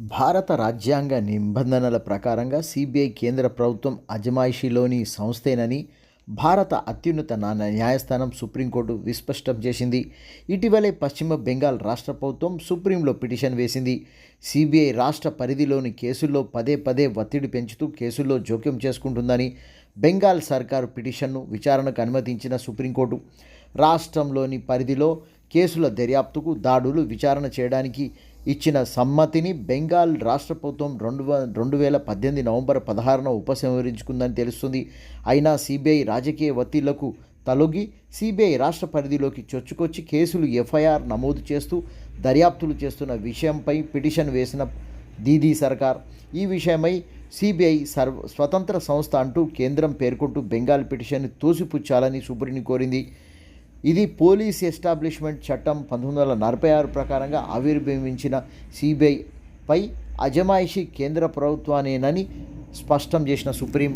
భారత రాజ్యాంగ నిబంధనల ప్రకారంగా సిబిఐ కేంద్ర ప్రభుత్వం అజమాయిషీలోని సంస్థేనని భారత అత్యున్నత నా- న్యాయస్థానం సుప్రీంకోర్టు విస్పష్టం చేసింది. ఇటీవలే పశ్చిమ బెంగాల్ రాష్ట్ర ప్రభుత్వం సుప్రీంలో పిటిషన్ వేసింది. సిబిఐ రాష్ట్ర పరిధిలోని కేసుల్లో పదే పదే ఒత్తిడి పెంచుతూ కేసుల్లో జోక్యం చేసుకుంటుందని బెంగాల్ సర్కారు పిటిషన్ను విచారణకు అనుమతించిన సుప్రీంకోర్టు. రాష్ట్రంలోని పరిధిలో కేసుల దర్యాప్తుకు దాడులు విచారణ చేయడానికి ఇచ్చిన సమ్మతిని బెంగాల్ రాష్ట్ర ప్రభుత్వం రెండు వ- రెండు వేల పద్దెనిమిది నవంబర్ పదహారున ఉపసంహరించుకుందని తెలుస్తుంది. అయినా సిబిఐ రాజకీయ ఒత్తిళ్ళకు తలొగి సిబిఐ రాష్ట్ర పరిధిలోకి చొచ్చుకొచ్చి కేసులు ఎఫ్ఐఆర్ నమోదు చేస్తూ దర్యాప్తులు చేస్తున్న విషయంపై పిటిషన్ వేసిన దీదీ సర్కార్. ఈ విషయమై సిబిఐ సర్వ స్వతంత్ర సంస్థ అంటూ కేంద్రం పేర్కొంటూ బెంగాల్ పిటిషన్ని తోసిపుచ్చాలని సుప్రీం కోరింది ఇది పోలీస్ ఎస్టాబ్లిష్మెంట్ చట్టం పంతొమ్మిది వందల నలభై ఆరు ప్రకారంగా ఆవిర్భవించిన సిబిఐపై అజమాయిషీ కేంద్ర ప్రభుత్వానేనని స్పష్టం చేసిన సుప్రీం